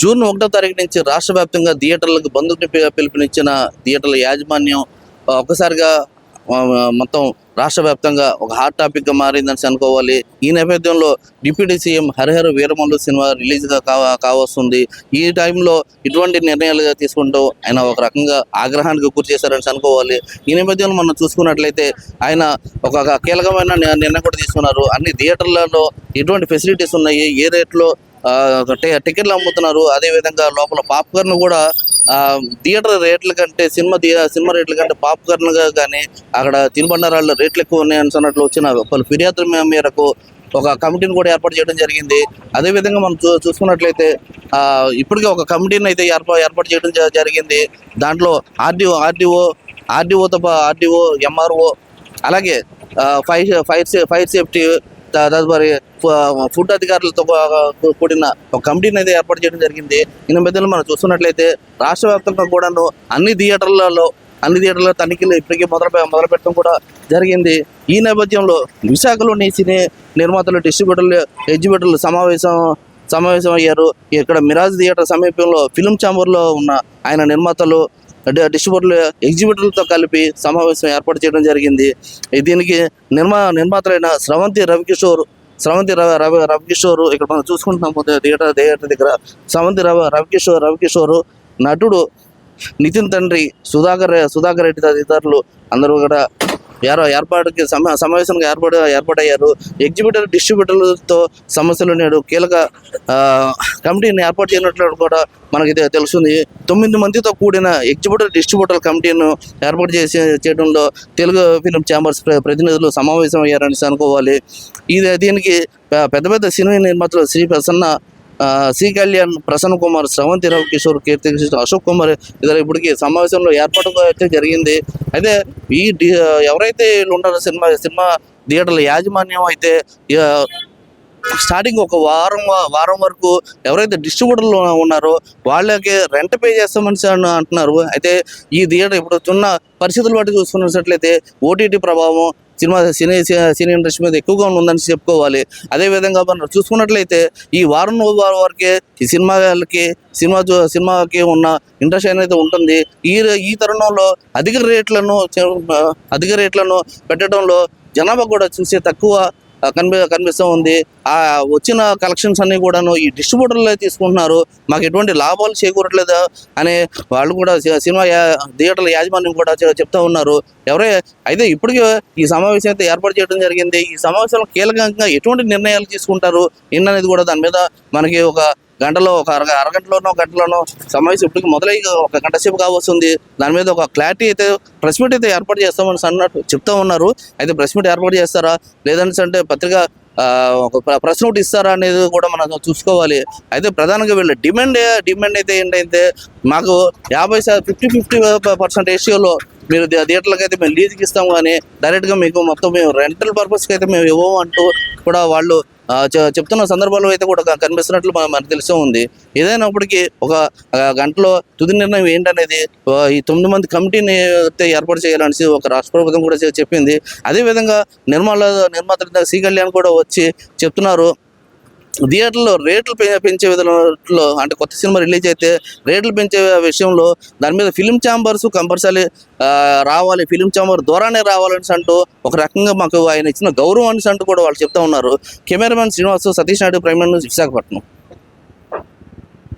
June ఒకటో తారీఖు నుంచి రాష్ట్ర వ్యాప్తంగా థియేటర్లకు బంధుకు పిలుపునిచ్చిన థియేటర్ల యాజమాన్యం ఒక్కసారిగా మొత్తం రాష్ట్ర వ్యాప్తంగా ఒక హాట్ టాపిక్గా మారిందని అనుకోవాలి. ఈ నేపథ్యంలో deputy CM Harihara Veeramallu cinema రిలీజ్గా కావ కావస్తుంది. ఈ టైంలో ఇటువంటి నిర్ణయాలుగా తీసుకుంటూ ఆయన ఒక రకంగా ఆగ్రహానికి గురి చేశారని అనుకోవాలి. ఈ నేపథ్యంలో మనం చూసుకున్నట్లయితే ఆయన ఒక కీలకమైన నిర్ణయం కూడా తీసుకున్నారు. అన్ని థియేటర్లలో ఎటువంటి ఫెసిలిటీస్ ఉన్నాయి. ఏ రేట్లో టికెట్లు అమ్ముతున్నారు. అదే విధంగా లోపల పాప్కార్న్ కూడా థియేటర్ రేట్ల కంటే సినిమా థియే- సినిమా రేట్ల కంటే పాప్కార్న్ కానీ అక్కడ తినుబండారాల రేట్లు ఎక్కువ ఉన్నాయి అన్నట్లు వచ్చిన పలు ఫిర్యాదుల మేరకు ఒక కమిటీని కూడా ఏర్పాటు చేయడం జరిగింది. అదే విధంగా మనం చూ చూసుకున్నట్లయితే ఇప్పటికే ఒక కమిటీని అయితే ఏర్పాటు ఏర్పాటు చేయడం జరిగింది. దాంట్లో ఆర్డీఓ ఆర్డీఓ ఆర్డీఓతో ఆర్డీఓ ఎంఆర్ఓ అలాగే ఫైర్ ఫైర్ ఫైర్ సేఫ్టీ తదుపరి ఫుడ్ అధికారులతో కూడిన ఒక కమిటీని అయితే ఏర్పాటు చేయడం జరిగింది. ఈ మధ్యలో మనం చూస్తున్నట్లయితే రాష్ట్ర వ్యాప్తంగా కూడాను అన్ని థియేటర్లలో అన్ని థియేటర్ల తనిఖీలు ఇప్పటికే మొదలు మొదలు పెట్టడం కూడా జరిగింది. ఈ నేపథ్యంలో విశాఖలోని సినీ నిర్మాతలు డిస్ట్రిబ్యూటర్లు ఎగ్జిబ్యూటర్లు సమావేశం సమావేశం అయ్యారు ఇక్కడ మిరాజ్ థియేటర్ సమీపంలో ఫిలిం ఛాంబర్లో ఉన్న ఆయన నిర్మాతలు డిస్ట్రిబ్యూటర్లు ఎగ్జిబ్యూటర్లతో కలిపి సమావేశం ఏర్పాటు చేయడం జరిగింది. దీనికి నిర్మా నిర్మాతలైన స్రవంతి రవికిషోర్ స్రవంతి రవి రవి రవికిషోర్ ఇక్కడ మనం చూసుకుంటున్నాం. థియేటర్ థియేటర్ దగ్గర స్రవంతి రవి రవికిషోర్ రవికిషోర్ నటుడు నితిన్ తండ్రి సుధాకర్ సుధాకర్ రెడ్డి తదితరులు అందరూ కూడా ఏర్ ఏర్పాటుకి సమా సమావేశానికి ఏర్పాటు ఏర్పాటయ్యారు. ఎగ్జిబిటర్ డిస్ట్రిబ్యూటర్లతో సమస్యలు నేడు కీలక ఆ, కమిటీని ఏర్పాటు చేయనట్లు కూడా మనకి తెలుస్తుంది. తొమ్మిది మందితో కూడిన ఎగ్జిబిటర్ డిస్ట్రిబ్యూటర్ కమిటీను ఏర్పాటు చేసి చేయడంలో తెలుగు ఫిలిం ఛాంబర్స్ ప్ర- ప్రతినిధులు సమావేశం అయ్యారని అనుకోవాలి ఇది దీనికి పెద్ద పెద్ద సినిమా నిర్మాతలు శ్రీ ప్రసన్న సి కళ్యాణ్ ప్రసన్న కుమార్ శ్రవంతి రావు కిషోర్ కీర్తి కిషోర్ అశోక్ కుమార్ ఇద్దరు ఇప్పటికీ సమావేశంలో ఏర్పాటు అయితే జరిగింది. అయితే ఈ ఎవరైతే వీళ్ళు సినిమా సినిమా థియేటర్ల యాజమాన్యం అయితే స్టార్టింగ్ ఒక వారం వారం వరకు ఎవరైతే డిస్ట్రిబ్యూటర్లు ఉన్నారో వాళ్ళకి రెంట్ పే చేస్తామని అంటున్నారు. అయితే ఈ థియేటర్ ఇప్పుడు ఉన్న పరిస్థితులు బట్టి చూసుకున్నట్లయితే ఓటీటీ ప్రభావం సినిమా సినీ సినీ ఇండస్ట్రీ మీద ఎక్కువగా ఉందని చెప్పుకోవాలి. అదేవిధంగా మనం చూసుకున్నట్లయితే ఈ వారం వారం వరకే ఈ సినిమాలకి సినిమా చూ- సినిమాకి ఉన్న ఇంట్రెస్ట్ అనేది ఉంటుంది. ఈ ఈ తరుణంలో అధిక రేట్లను అధిక రేట్లను పెట్టడంలో జనాభా కూడా చూసే తక్కువ కనిపి కనిపిస్తూ ఉంది. ఆ వచ్చిన కలెక్షన్స్ అన్ని కూడాను ఈ డిస్ట్రిబ్యూటర్లే తీసుకుంటున్నారు. మాకు ఎటువంటి లాభాలు చేకూరట్లేదు అని వాళ్ళు కూడా సినిమా థియేటర్ల యాజమాన్యం కూడా చెప్తా ఉన్నారు. ఎవరే అయితే ఇప్పటికే ఈ సమావేశం అయితే ఏర్పాటు చేయడం జరిగింది. ఈ సమావేశంలో కీలకంగా ఎటువంటి నిర్ణయాలు తీసుకుంటారు? ఏంటనేది కూడా దాని మీద మనకి ఒక గంటలో ఒక అరగ అరగంటలోనో గంటలోనో సమావేశం ఇప్పటికి మొదలై ఒక గంట సేపు కావస్తుంది. దాని మీద ఒక క్లారిటీ అయితే ప్రెస్ మీట్ అయితే ఏర్పాటు చేస్తామని అన్నట్టు చెప్తా ఉన్నారు. అయితే ప్రెస్ మీట్ ఏర్పాటు చేస్తారా? లేదంటే అంటే పత్రిక ఒక ప్ర- ప్రెస్ నోట్ ఇస్తారా అనేది కూడా మనం చూసుకోవాలి. అయితే ప్రధానంగా వీళ్ళ డిమాండ్ డిమాండ్ అయితే ఏంటంటే మాకు యాభై శాతం ఫిఫ్టీ ఫిఫ్టీ పర్సెంట్ రేషియోలో మీరు థి- థియేటర్లకు అయితే మేము లీజుకి ఇస్తాం కానీ డైరెక్ట్గా మీకు మొత్తం మేము రెంటల్ పర్పస్కి అయితే మేము ఇవ్వము అంటూ కూడా వాళ్ళు చెప్తున్న సందర్భాలు అయితే కూడా కనిపిస్తున్నట్లు మనకు తెలిసే ఉంది. ఏదైనప్పటికీ ఒక గంటలో తుది నిర్ణయం ఏంటనేది ఈ తొమ్మిది మంది కమిటీని అయితే ఏర్పాటు చేయాలనేసి ఒక రాష్ట్ర ప్రభుత్వం కూడా చెప్పింది. అదేవిధంగా నిర్మల నిర్మాత సి కళ్యాణ్ కూడా వచ్చి చెప్తున్నారు. థియేటర్లో రేట్లు పె- పెంచే విధంలో అంటే కొత్త సినిమా రిలీజ్ అయితే రేట్లు పెంచే విషయంలో దాని మీద ఫిలిం ఛాంబర్స్ కంపల్సరీ రావాలి. ఫిలిం ఛాంబర్ ద్వారానే రావాలని అంటూ ఒక రకంగా మాకు ఆయన ఇచ్చిన గౌరవం అని అంటూ కూడా వాళ్ళు చెప్తా ఉన్నారు. Cameraman Srinivas Satish Naidu prime minister Visakhapatnam.